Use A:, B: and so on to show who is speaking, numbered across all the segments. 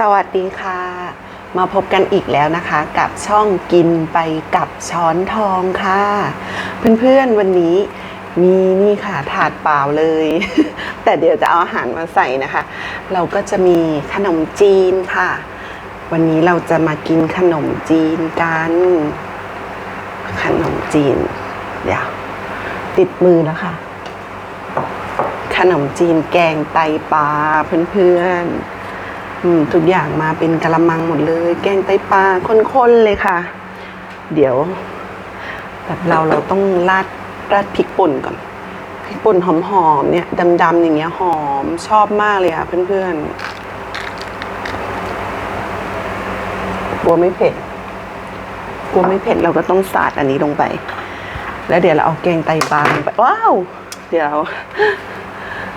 A: สวัสดีค่ะ มาพบกันอีกแล้วนะคะ กับช่องกินไปกับช้อนทองค่ะ เพื่อนๆวันนี้มีนี่ค่ะถาดเปล่าเลย แต่เดี๋ยวจะเอาอาหารมาใส่นะคะ เราก็จะมีขนมจีนค่ะ วันนี้เราจะมากินขนมจีนกัน ขนมจีน เดี๋ยว ติดมือแล้วค่ะ ขนมจีนแกงไตปลาเพื่อนๆ ทุกอย่างมาเป็นกะละมังหมดเลย แกงไตปลาข้นๆเลยค่ะ เดี๋ยว แบบเราเราต้องราดราดพริกป่นก่อนพริกป่นหอมๆเนี่ยดำๆอย่างเงี้ยหอมชอบมากเลยค่ะเพื่อนๆกลัวไม่เผ็ดกลัวไม่เผ็ดเราก็ต้องสาดอันนี้ลงไป แล้วเดี๋ยวเราเอาแกงไตปลาลงไปว้าวเดี๋ยว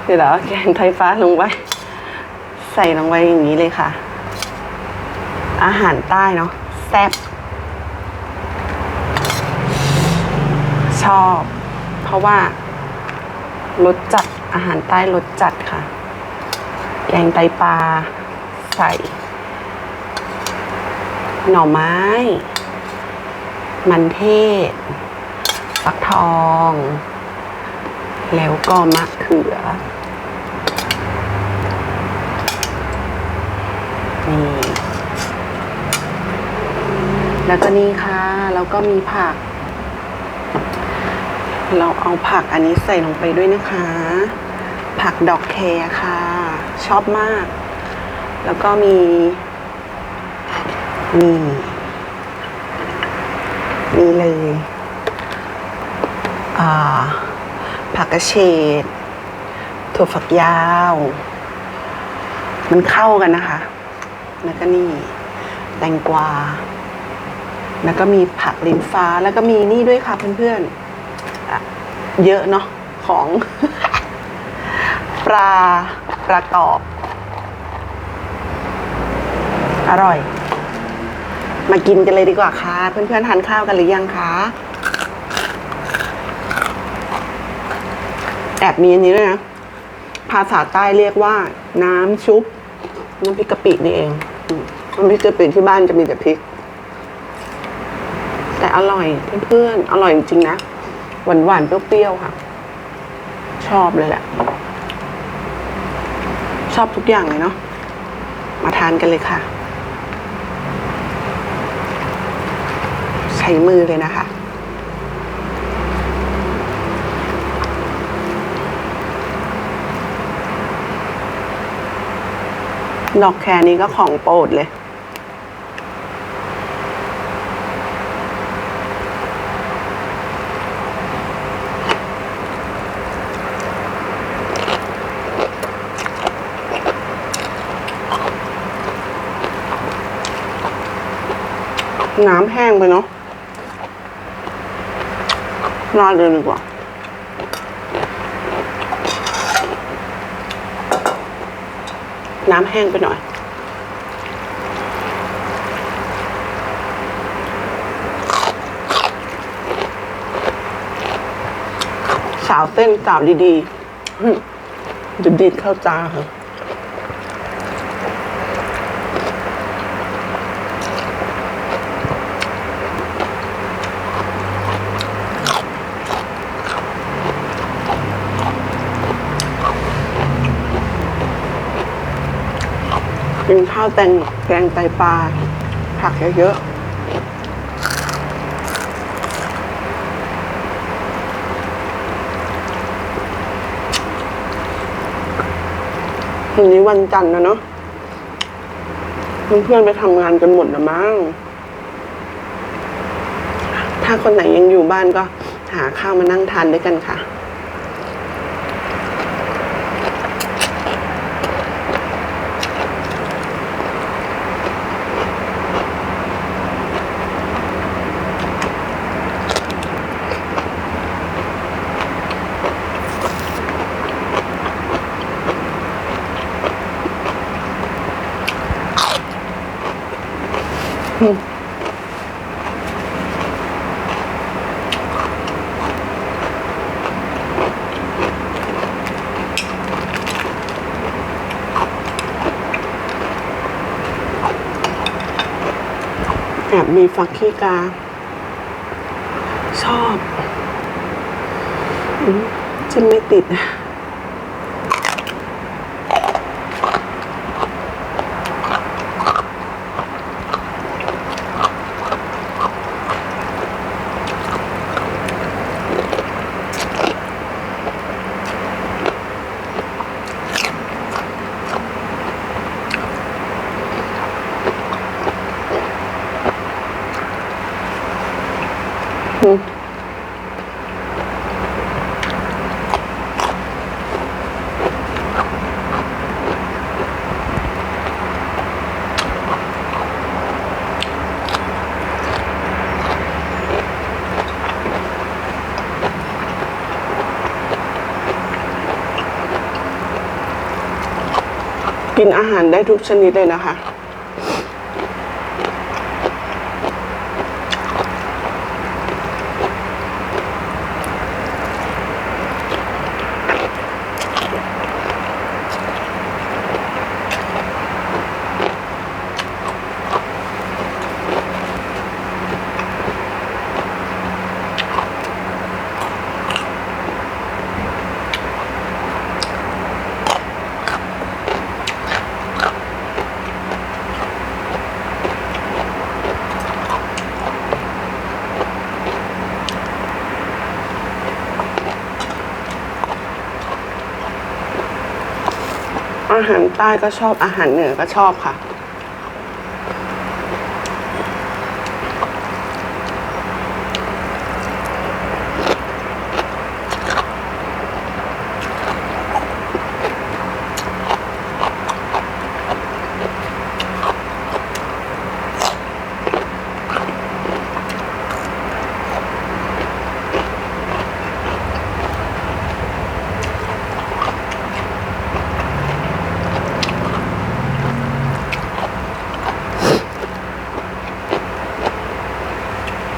A: เดี๋ยวเราเอาแกงไตฟ้าลงไป ใส่ลงไปอย่างนี้เลยค่ะ อาหารใต้เนาะแซ่บชอบ เพราะว่ารสจัดอาหารใต้รสจัดค่ะ แกงไตปลาใส่ หน่อไม้ มันเทศฟักทอง แล้วก็มะเขือ แล้วก็นี่ค่ะ แล้วก็มีผัก เราเอาผักอันนี้ใส่ลงไปด้วยนะคะ ผักดอกแครค่ะ ชอบมาก แล้วก็มีนี่นี่เลยอ่าผักกระเฉดถั่วฝักยาว มันเข้ากันนะคะ แล้วก็นี่ แตงกวา แล้วก็มีผักลิ้นฟ้าแล้วก็มีนี่ด้วยค่ะเพื่อนๆ เยอะเนาะของ ปลาปลากรอบ อร่อย มากินกันเลยดีกว่าค่ะ เพื่อนๆทานข้าวกันหรือยังคะแอบมีอันนี้ด้วยนะ ภาษาใต้เรียกว่า น้ำชุบน้ำพริกกะปินี่เองน้ำพริกกะปิที่บ้านจะมีแต่พริก อร่อยเพื่อนๆอร่อยจริงๆนะ หวานหวานๆเปรี้ยวๆค่ะ ชอบเลยแหละ ชอบทุกอย่างเลยเนาะมาทานกันเลยค่ะ ใช้มือเลยนะคะดอกแครนี้ก็ของโปรดเลย น้ำแห้งไปเนาะราดเลยดีกว่าน้ำแห้งไปหน่อย สาวเส้นสาวดีๆจะดีดเข้าตาค่ะ กินข้าวแตงแกงไตปลาผักเยอะๆวันนี้วันจันทร์นะเนาะเพื่อนๆไปทำงานกันหมดนะมั้ง ถ้าคนไหนยังอยู่บ้านก็หาข้าวมานั่งทานด้วยกันค่ะ แบบมีฟักขี้กา ชอบ จิ้มไม่ติด กินอาหารได้ทุกชนิดเลยนะคะ อาหารใต้ก็ชอบอาหารเหนือก็ชอบค่ะ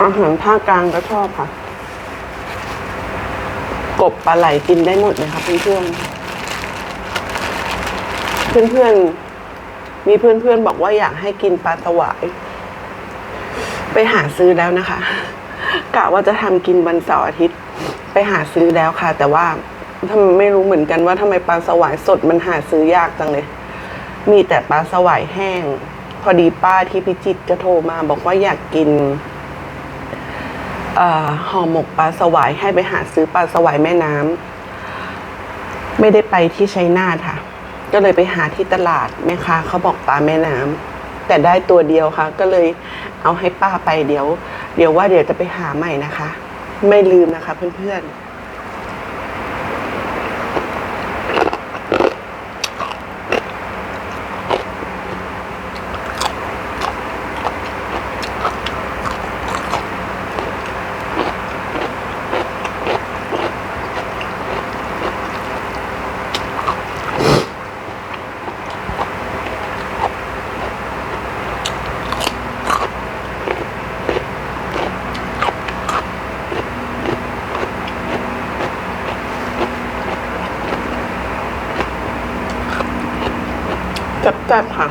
A: อาหารภาคกลางก็ชอบค่ะ กบปลาไหลกินได้หมดเลยค่ะเพื่อนๆเพื่อนๆมีเพื่อนๆบอกว่าอยากให้กินปลาสวาย ไปหาซื้อแล้วนะคะกะว่าจะทำกินวันเสาร์อาทิตย์ ไปหาซื้อแล้วค่ะ แต่ว่าทำไมไม่รู้เหมือนกันว่าทำไมปลาสวายสดมันหาซื้อยากจังเลย มีแต่ปลาสวายแห้ง พอดีป้าที่พิจิตรจะโทรมาบอกว่าอยากกิน ห่อหมกปลาสวายให้ไปหาซื้อปลาสวายแม่น้ำไม่ได้ไปที่ชัยนาทค่ะ ก็เลยไปหาที่ตลาดแม่ค้าเขาบอกปลาแม่น้ำแต่ได้ตัวเดียวค่ะ ก็เลยเอาให้ป้าไปเดี๋ยว เดี๋ยวว่าเดี๋ยวจะไปหาใหม่นะคะ ไม่ลืมนะคะเพื่อนๆ จับๆค่ะ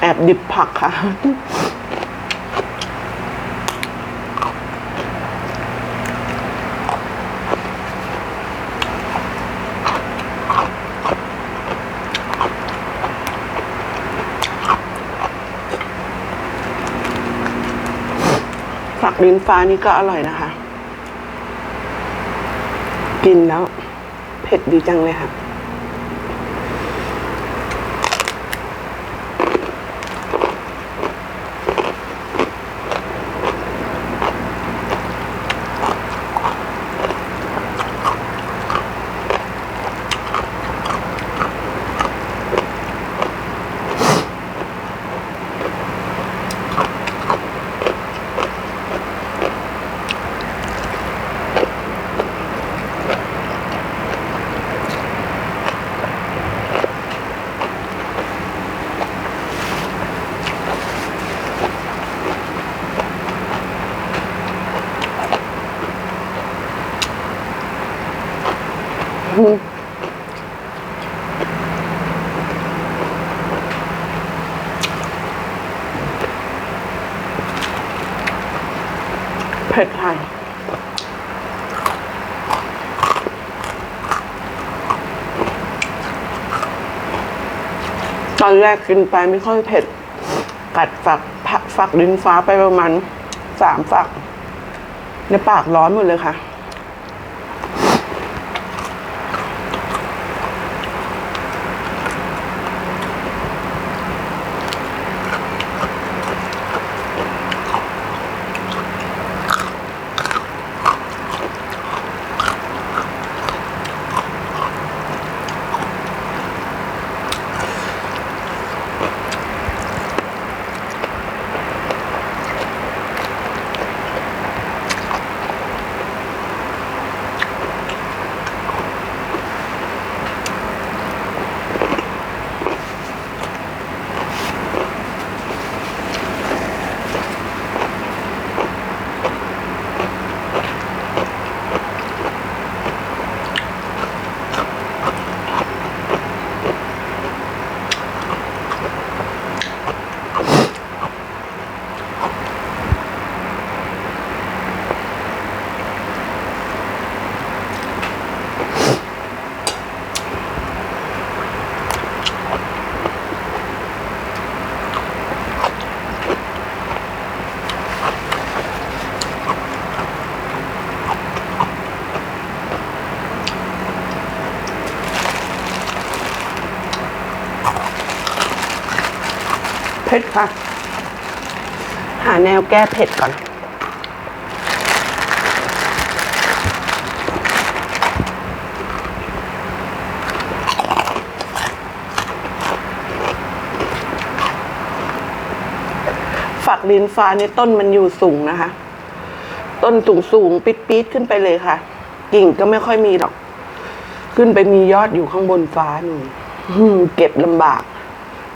A: แอบดิบผักค่ะ ลิ้นฟ้านี่ก็อร่อยนะคะ กินแล้ว เผ็ดดีจังเลยค่ะ เผ็ดไทยตอนแรกกินไปไม่ค่อยเผ็ด กัดฝักฝักดินฟ้าไปประมาณสามฝักในปากร้อนหมดเลยค่ะ เผ็ดค่ะ หาแนวแก้เผ็ดก่อน ฝักลินฟ้าเนี่ยต้นมันอยู่สูงนะคะ ต้นสูงสูงปิดปีดๆขึ้นไปเลยค่ะ กิ่งก็ไม่ค่อยมีหรอก ขึ้นไปมียอดอยู่ข้างบนฟ้าหนูอืมเก็บลำบาก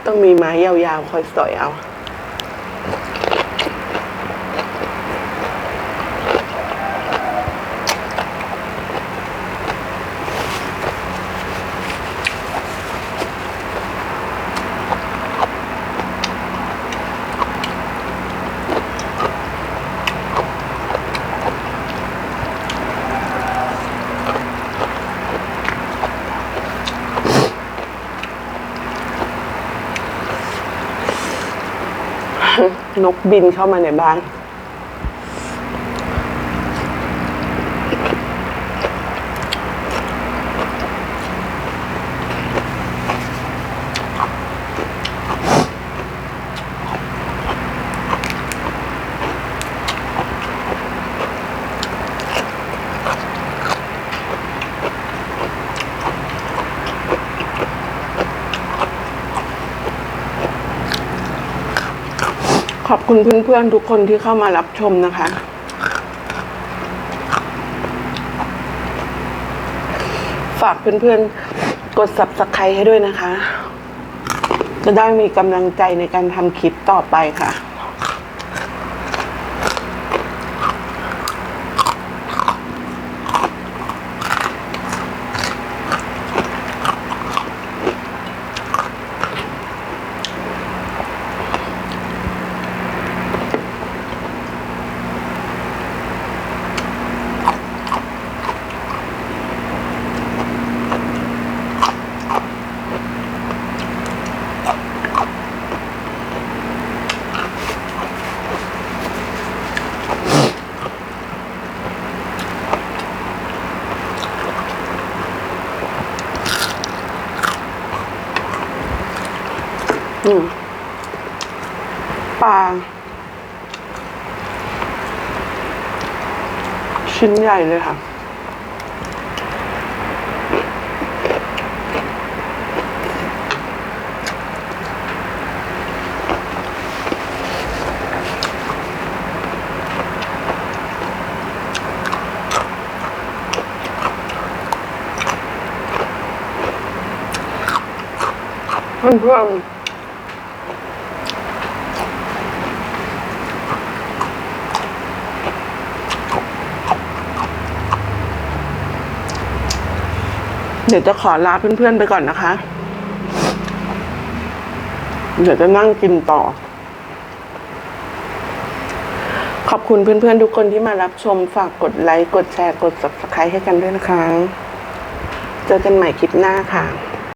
A: ต้องมีไม้ยาวๆคอยสอยเอา นกบินเข้ามาในบ้าน ข อบคุณเพื่อนๆทุกคนที่เข้ามารับชมนะคะ ฝากเพื่อนๆ กด subscribe ให้ด้วยนะคะ จะได้มีกำลังใจในการทำคลิปต่อไปค่ะ อืมปลาชิ้นใหญ่เลยค่ะเพื่อน เดี๋ยวจะขอลาเพื่อนๆไปก่อนนะคะ เดี๋ยวจะนั่งกินต่อ ขอบคุณเพื่อนๆทุกคนที่มารับชมฝากกดไลค์ กดแชร์ กด subscribe ให้กันด้วยนะคะ เจอกันใหม่คลิปหน้าค่ะ